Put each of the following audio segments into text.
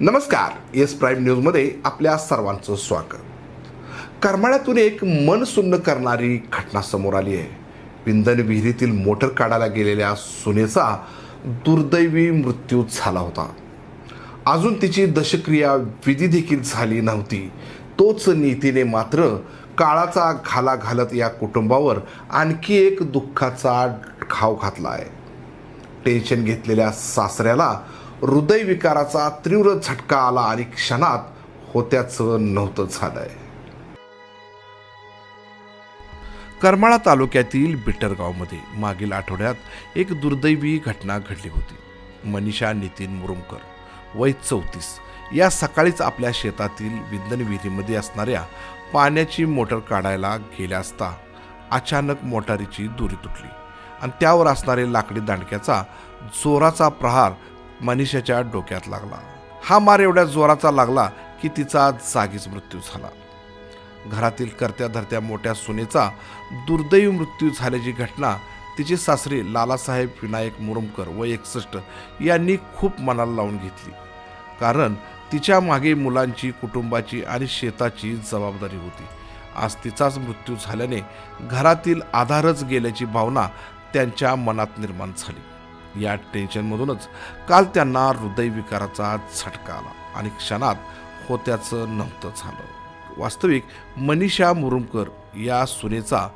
नमस्कार yes prime न्यूजमध्ये आपल्या सर्वांचं स्वागत. करमाळ्यातून एक मन सुन्न करणारी घटना समोर आली आहे. विंधन विहिरीतील मोटर काढायला गेलेल्या सुनेचा दुर्दैवी मृत्यू झाला होता. अजून तिची दशक्रिया विधी देखील झाली नव्हती. तोच नीतीने मात्र काळाचा घाला घालत या कुटुंबावर आणखी एक दुःखाचा घाव घातला आहे. टेन्शन घेतलेल्या सासऱ्याला हृदयविकाराचा तीव्र झटका आला आणि क्षणात होत्याचं नव्हतं झालंय. करमाळा तालुक्यातील बिटरगावमध्ये मागील आठवड्यात एक दुर्दैवी घटना घडली होती. मनीषा नितीन मुरुमकर वय चौतीस या सकाळीच आपल्या शेतातील विंधन विहिरीमध्ये असणाऱ्या पाण्याची मोटर काढायला गेल्या असता अचानक मोटारीची दोरी तुटली आणि त्यावर असणारे लाकडी दांडक्याचा जोराचा प्रहार मनीषाच्या डोक्यात लागला. हा मार एवढ्या जोराचा लागला की तिचा जागीच मृत्यू झाला. घरातील करत्या धरत्या मोठ्या सुनेचा दुर्दैवी मृत्यू झाल्याची घटना तिचे सासरे लालासाहेब विनायक मुरुमकर व एकसष्ट यांनी खूप मनाला लावून घेतली. कारण तिच्यामागे मुलांची कुटुंबाची आणि शेताची जबाबदारी होती. आज तिचाच मृत्यू झाल्याने घरातील आधारच गेल्याची भावना त्यांच्या मनात निर्माण झाली. या टेन्शनमधूनच काल त्यांना हृदयविकाराचा झटका आला आणि क्षणात होत्याचं नव्हतं झालं. वास्तविक मनीषा मुरुमकर या सुनेचा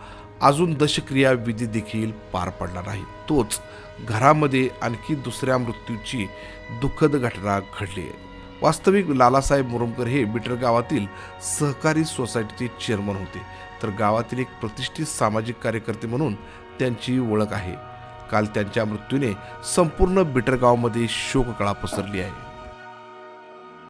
अजून दशक्रिया विधी देखील पार पडला नाही. तोच घरामध्ये आणखी दुसऱ्या मृत्यूची दुःखद घटना घडली. आहे वास्तविक लालासाहेब मुरुमकर हे बिटर गावातील सहकारी सोसायटीचे चेअरमन होते. तर गावातील एक प्रतिष्ठित सामाजिक कार्यकर्ते म्हणून त्यांची ओळख आहे. काल त्यांच्या मृत्यूने संपूर्ण बिटरगावमध्ये शोककळा पसरली आहे.